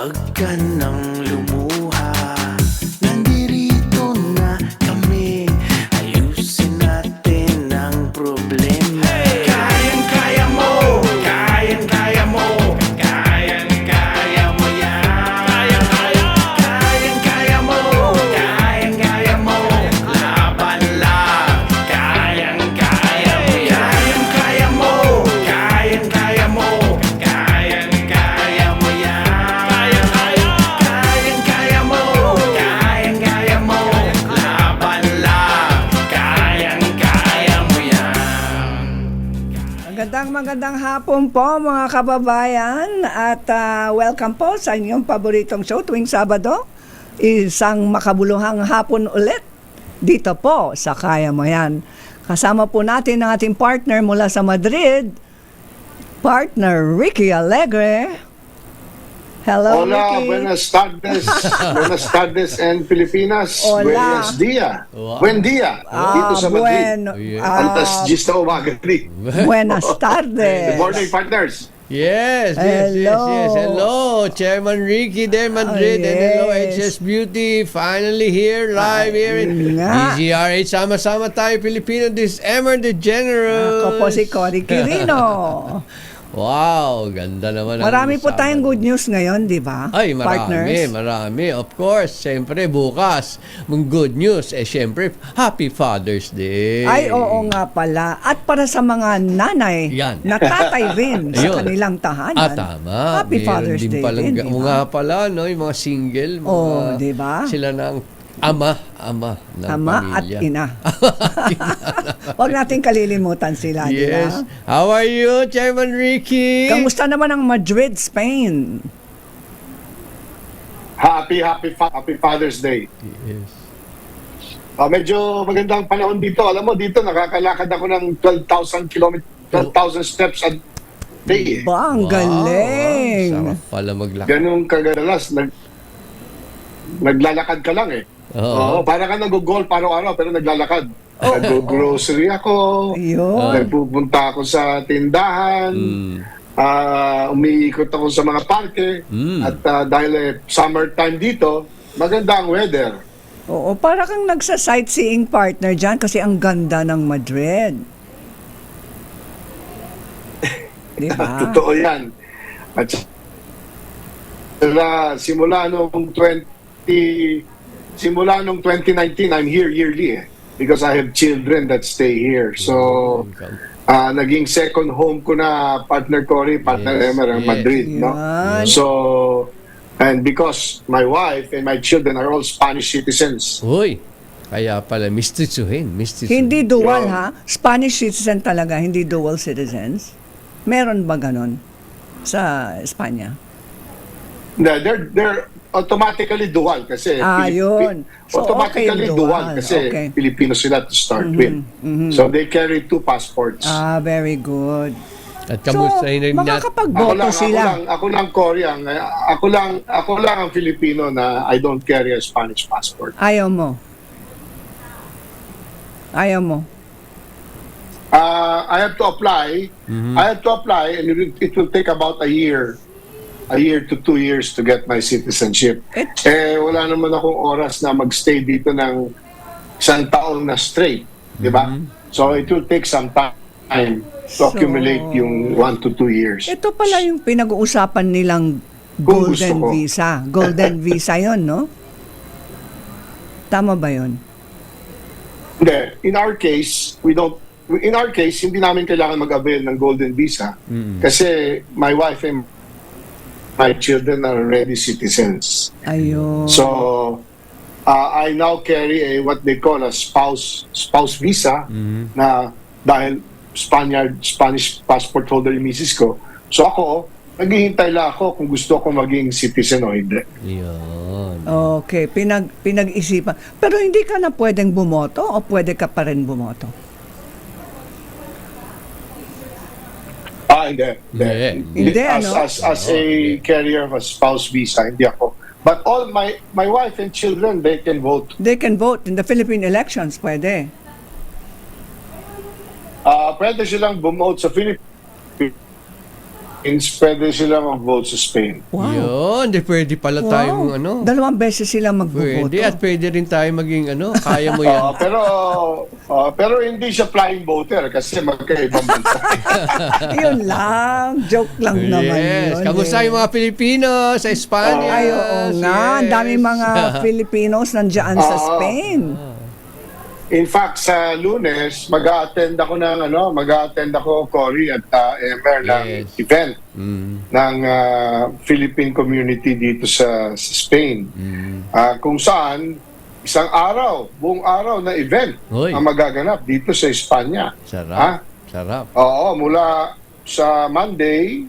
Huwag ka nang Magandang magandang hapon po mga kababayan at ah, welcome po sa inyong paboritong show tuwing Sabado. Isang makabuluhang hapon ulit dito po sa Kaya Mo Yan. Kasama po natin ang ating partner mula sa Madrid, partner Ricky Alegre. Hello, Hola, Ricky. buenas tardes, buenas tardes en Pilipinas. Hola. Buenos dia. Buen dia. dito sa Madrid. bueno, ah, Alas 10 na umaga buenas tardes. Good morning, partners. Yes, yes, yes, Hello. yes. Hello, Chairman Ricky de Madrid Oh, and hello yes. HS Beauty. Finally here, live here in. DZRH. Sama-sama tayo, Pilipino. This is Emmer the General. Ako po si Cory Quirino. Wow, ganda naman. ang Marami po tayong good news ngayon, di ba? Ay, marami, Partners. marami. Of course, siyempre bukas, mong good news, eh siyempre, Happy Father's Day. Ay, oo nga pala. At para sa mga nanay Yan. na tatay rin sa Ayun. kanilang tahanan. Ah, tama. Happy Meron Father's din Day palang, din, di ba? nga pala, no, yung mga single. Mga, Oo, di ba? Sila na ang ama, ama ng Ama at pamilya. ina. Huwag natin kalilimutan sila, di ba? yes. How are you, Chairman Ricky? Kamusta naman ang Madrid, Spain? Happy, happy, fa- happy Father's Day. Yes. Ah, medyo magandang panahon dito. Alam mo, dito nakakalakad ako ng 12,000 kilometers, 12,000 steps a day. eh. Ba, ang Wow, galing. Sarap pala maglakad. Ganun kagadalas. Nag, naglalakad ka lang eh. Oo. Oo, para ka nag-goal araw-araw pero naglalakad. Nag-grocery ako. Ayun. Nagpupunta ako sa tindahan. Mm. Ah, umiikot ako sa mga parke. Mm. At ah, dahil eh, summertime dito, maganda ang weather. Oo, para kang nagsa-sightseeing partner dyan kasi ang ganda ng Madrid. Di ba? Totoo yan. At sila, simula nung 20 simula nung 2019 I'm here yearly eh because I have children that stay here. So ah naging second home ko na partner Cory, partner Yes, Emer yes. Madrid, no? So and because my wife and my children are all Spanish citizens. Uy, kaya pala, mistitsuhin, mistitsuhin. Hindi dual Yeah. ha? Spanish citizen talaga, hindi dual citizens. Meron ba ganon sa Espanya? They're, they're, they're automatically dual kasi Ah, Pilip- yun. So, automatically okay, dual, dual. kasi Okay. Filipino sila to start with. So they carry two passports. Ah, very good. At So, kamustahin na natin. ako makakapagboto lang, sila. ako lang, ako lang Korean. Ako lang, ako lang ang Filipino na I don't carry a Spanish passport. Ayaw mo. Ayaw mo. Uh, I have to apply. Mm-hmm. I have to apply, and it it will take about a year, a year to two years to get my citizenship. Eh, Eh, wala naman akong oras na magstay dito ng isang taon na straight, di ba? So it will take some time to So- accumulate yung one to two years. ito pala yung pinag-uusapan nilang golden visa. Golden visa yon, no? Tama ba yon? Hindi. In our case, we don't in our case, hindi namin kailangan mag-avail ng golden visa kasi my wife and my children are already citizens. Ayun. So, uh, I now carry a what they call a spouse spouse visa na dahil Spaniard Spanish passport holder yung misis ko. So ako, naghihintay lang ako kung gusto ko maging citizen o hindi. Yun. Okay, pinag pinag-isipan. Pero hindi ka na pwedeng bumoto o pwede ka pa rin bumoto? Ah, hindi. Hindi. Hindi, as, ano? as, as a carrier of a spouse visa, hindi ako. But all my my wife and children, they can vote. They can vote in the Philippine elections, pwede. Ah, pwede silang bumote sa Philippines pwede sila mag-vote sa Spain. Wow. Yun, di pwede pala tayong ano. Dalawang beses sila magboboto. Pwede at pwede rin tayo maging ano, kaya mo yan. Ah, pero ah, pero hindi siya flying voter kasi magkaibang bansa. yun lang. Joke lang naman yes. yun. Kamusta eh. yung mga Pilipino sa Espanya? Ay, oo nga. Ang daming mga Filipinos nandiyan sa Oo. Spain. In fact, sa Lunes, mag-attend ako ng ano, mag-attend ako Cory at uh, Emer ng Yes. event Mm, ng ah, Philippine community dito sa, sa Spain. mm. Ah, kung saan isang araw, buong araw na event Hoy. ang magaganap dito sa Espanya. Sarap. Ha? Sarap. Oo, mula sa Monday,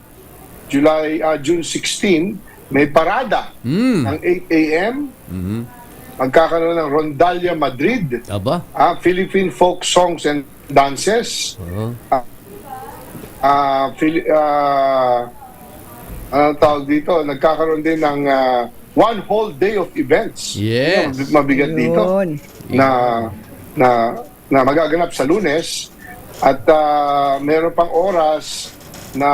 July ah, June 16, may parada Mm. ng 8 a.m. Mhm. Magkakaroon ng Rondalia Madrid, Aba. ah, Philippine folk songs and dances. Oo. Ah, Phili- ah, anong tawag dito? Nagkakaroon din ng ah, one whole day of events. Yes. Ang mabigat dito Yun. na na na magaganap sa Lunes at ah, meron pang oras na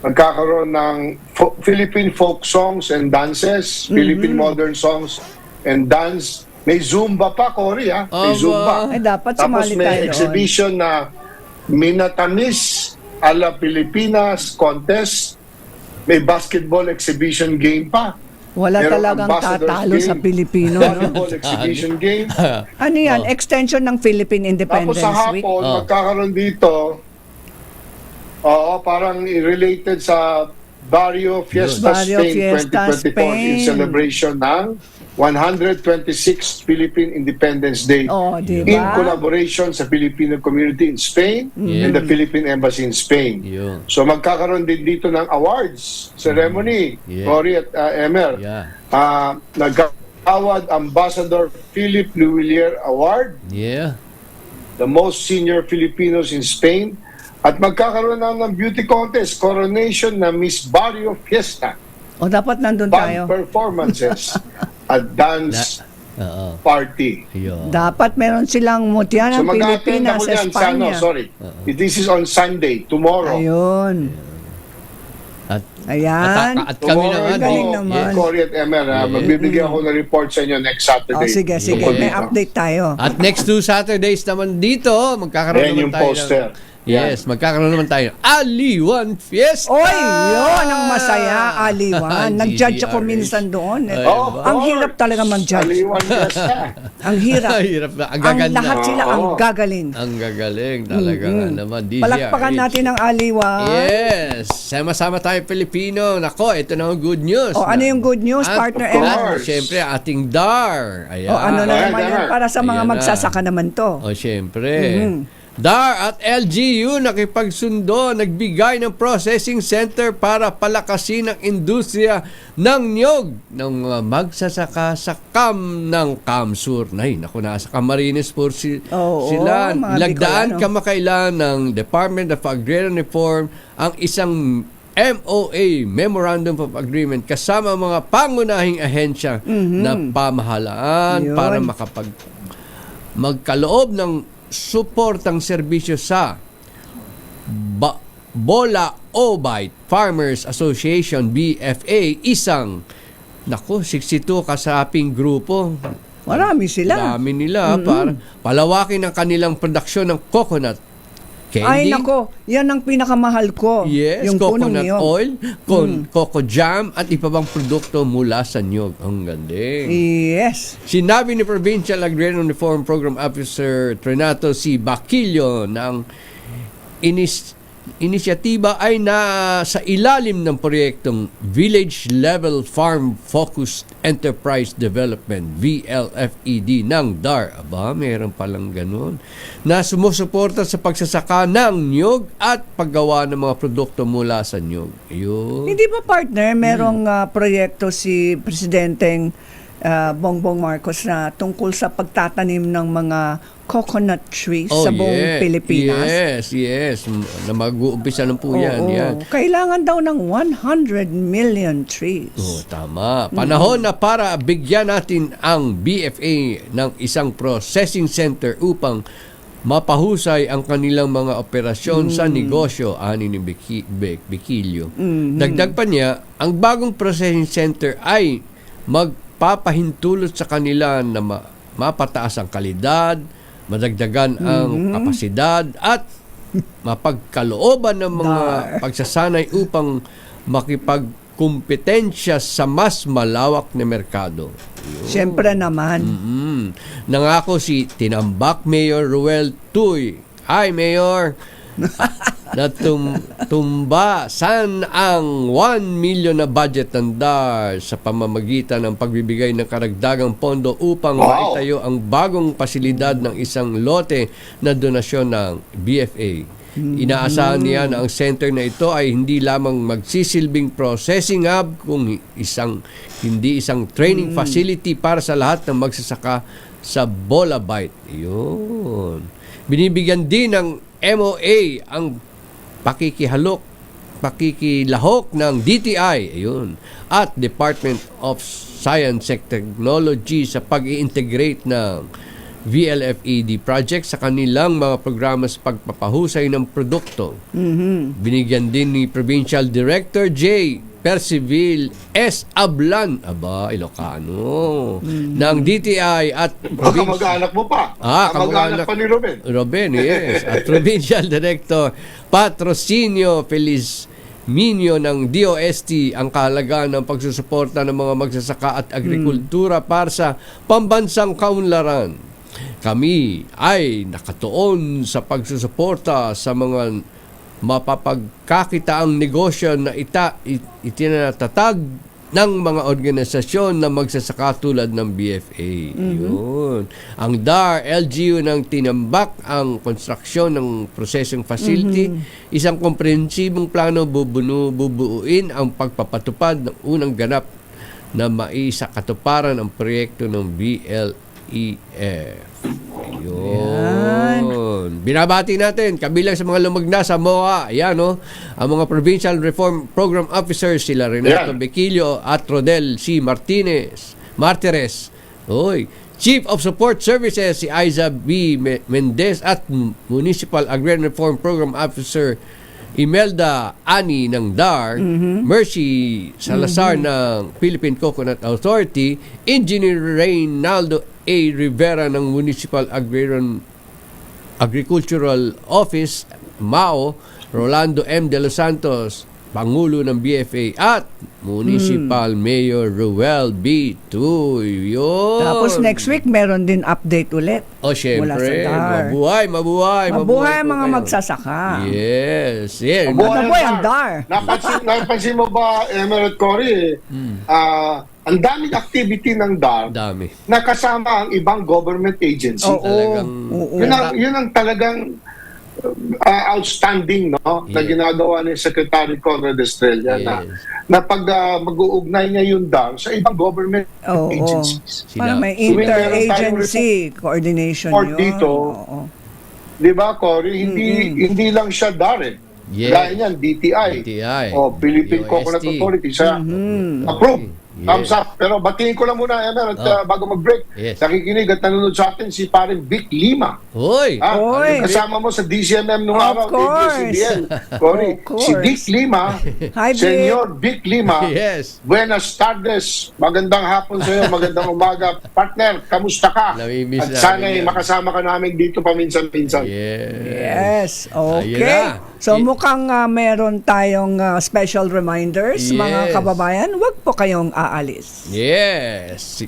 magkakaroon ng fo- Philippine folk songs and dances, Philippine modern songs and dance. May Zumba pa, Cory, ha? May Aba. Zumba. Ay, dapat Tapos sumali may tayo doon. exhibition na Minatamis ala Pilipinas contest. May basketball exhibition game pa. Wala Merong talagang ambassador's tatalo sa game. Pilipino. No? Basketball exhibition game. Ano yan? Extension ng Philippine Tapos Independence sa Week? hapon, Oh. magkakaroon dito, oo, parang related sa Barrio Fiesta Barrio Spain Fiesta 2024 in Spain. celebration ng 126th Philippine Independence Day Oh, di in collaboration sa Filipino community in Spain and the Philippine Embassy in Spain. Yun. So magkakaroon din dito ng awards ceremony, Yeah. Cory at uh, Emer. Yeah. Ah, nagkawad Ambassador Philip Luwilier Award Yeah. the most senior Filipinos in Spain at magkakaroon na ng beauty contest, coronation na Miss Barrio Fiesta, O dapat nandun band tayo. performances at dance Oo. party. Yun. Dapat meron silang mutya So ng mag-attend Pilipinas ako sa yan sa ano, Espanya. sorry. This is on Sunday, tomorrow. Ayun. At, Ayan. at, at kami Tomorrow, naman. Galing ito, naman. Cory at Emer, ha, magbibigay ako ng report sa inyo next Saturday. O Oh, sige, sige. Tungkol May dito. update tayo. At next two Saturdays naman dito, magkakaroon Ayan naman yung tayo. poster. Yes, magkakaroon naman tayo Aliwan Fiesta! Oy, yun ang masaya, Aliwan. Nag-judge ako minsan doon. Eh, Ay, Oh, ang hirap talaga mag-judge. Aliwan Fiesta. Ang hirap. Hirap na. Ang ang gaganda. lahat sila ang Oo. gagaling. Ang gagaling talaga nga naman. DZRH. Palakpakan natin ang Aliwan. Yes! Sama-sama tayo Pilipino. Nako, ito na ang good news. O, ano yung good news, At, partner of Emma? course. Siyempre, ating DAR. Ayan. O, ano na Ayan, naman ayan. yan para sa mga Ayan na. magsasaka naman to. O, siyempre. Mhm. DAR at LGU nakipagsundo, nagbigay ng processing center para palakasin ang industriya ng niyog ng mga magsasaka sa CAM ng CAMSUR. Ay, naku, nasa Camarines po si, Oo, sila. mga Lagdaan Bicolano. kamakailan ng Department of Agrarian Reform ang isang MOA, Memorandum of Agreement, kasama mga pangunahing ahensya na pamahalaan Yun. para makapag magkaloob ng suportang serbisyo sa ba- Bola Obite Farmers Association BFA isang naku 62 kasaping grupo. Marami sila. dami nila para palawakin ang kanilang produksyon ng coconut candy Ay nako, yan ang pinakamahal ko. Yes, yung coconut yun. Mm. oil, con, coco jam at iba pang produkto mula sa niyog. Ang ganding. Yes. Sinabi ni Provincial Agrarian Reform Program Officer Renato C. Baquillo ng inis inisyatiba ay na sa ilalim ng proyektong Village Level Farm Focused Enterprise Development VLFED ng DAR. Aba, meron palang ganun. Na sumusuporta sa pagsasaka ng niyog at paggawa ng mga produkto mula sa niyog. Yun. Hindi ba partner, merong Hmm. ah, proyekto si Presidenteng ah, Bongbong Marcos na tungkol sa pagtatanim ng mga coconut trees sa buong Pilipinas? Oh, Yes, yes. Na mag-uumpisa lang po yan. Oo. yan. Kailangan daw ng 100 million trees. Oo, tama. Panahon na para bigyan natin ang BFA ng isang processing center upang mapahusay ang kanilang mga operasyon sa negosyo ani ni Biki, Bek, Bikilyo. Dagdag pa niya, ang bagong processing center ay magpapahintulot sa kanila na ma- mapataas ang kalidad, madagdagan ang kapasidad at mapagkalooban ng mga pagsasanay upang makipagkumpetensya sa mas malawak na merkado. Siyempre naman. Mm. Nangako si Tinambak Mayor Ruel Tuy. Hi, Mayor! Na tum, tumba saan ang 1 million na budget ng DAR sa pamamagitan ng pagbibigay ng karagdagang pondo upang Wow. maitayo ang bagong pasilidad ng isang lote na donasyon ng BFA. Inaasahan niya na ang center na ito ay hindi lamang magsisilbing processing hub kung isang hindi isang training facility para sa lahat ng magsasaka sa Bolabite. Yun. Binibigyan din ng MOA ang pakikihalok, pakikilahok ng DTI, ayun, at Department of Science and Technology sa pag-i-integrate ng VLFED project sa kanilang mga programa sa pagpapahusay ng produkto. Binigyan din ni Provincial Director J. Percival S. Ablan, aba, Ilocano, ng DTI at Baka mag-anak mo pa. Ah, kamag-anak kamag-anak. pa ni Ruben. Robin, yes. At Provincial Director Patrocinio Feliz Minyo ng DOST ang kahalagaan ng pagsusuporta ng mga magsasaka at agrikultura para sa pambansang kaunlaran. Kami ay nakatuon sa pagsusuporta sa mga mapapagkakitaang negosyo na ita, it, itinatatag ng mga organisasyon na magsasaka tulad ng BFA. Yun. Ang DAR, LGU ng tinambak ang konstruksyon ng processing facility, isang komprehensibong plano bubuno, bubuuin ang pagpapatupad ng unang ganap na maisa katuparan ang proyekto ng BLEF. Yun. Binabati natin, kabilang sa mga lumagna sa MOA, ayan no, ang mga Provincial Reform Program Officers, sila Renato Ayan. Bequillo at Rodel C. Martinez, Martires. Oy, Chief of Support Services si Aiza B. Me- Mendez at Municipal Agrarian Reform Program Officer Imelda Ani ng DAR, Mercy Salazar ng Philippine Coconut Authority, Engineer Reynaldo A. Rivera ng Municipal Agrarian Agricultural Office, MAO, Rolando M. De Los Santos, Pangulo ng BFA at Municipal Mayor Ruel B. Tuy. Yun. Tapos next week, meron din update ulit. O syempre, mabuhay, mabuhay, Mabuhay ang po mga kayo. magsasaka. Yes. Yeah. Mabuhay po ang DAR? Napansin, napansin mo ba, Emerald Cory, Hmm. ah, ang daming activity ng DAR Dami. na kasama ang ibang government agency. Oo. Talagang Oo. Yun ang, yun ang talagang uh, outstanding no na Yes. ginagawa ni Secretary Conrad Estrella na Yes. na pag uh, mag-uugnay niya yung DAR sa ibang government Oo. agencies. Sila- Para may So, interagency coordination report yun. dito. Oo. 'Di ba, Cory? Hindi hindi lang siya DAR eh. Yes. Dahil yan, DTI. DTI. O Philippine. Coconut Authority. Sa Mm-hmm. approve. Yes. Thumbs up. Pero batiin ko lang muna, Emer, at Oh. uh, bago mag-break. Yes. Nakikinig at nanonood sa atin si parin Vic Lima. Hoy. Ah, Oy. kasama mo sa DCMM nung Of araw, course. ABS-CBN. Cory, Of course. si Vic Lima, Hi, Vic. Senyor Vic Lima, Yes. Buenas tardes. Magandang hapon sa iyo, magandang umaga. Partner, kamusta ka? Namimiss At namin sana yan. makasama ka namin dito paminsan-minsan. Yes. Yes, Ayun okay. So mukhang ah, meron tayong ah, special reminders, mga Yes. kababayan. Huwag po kayong aalis. Yes.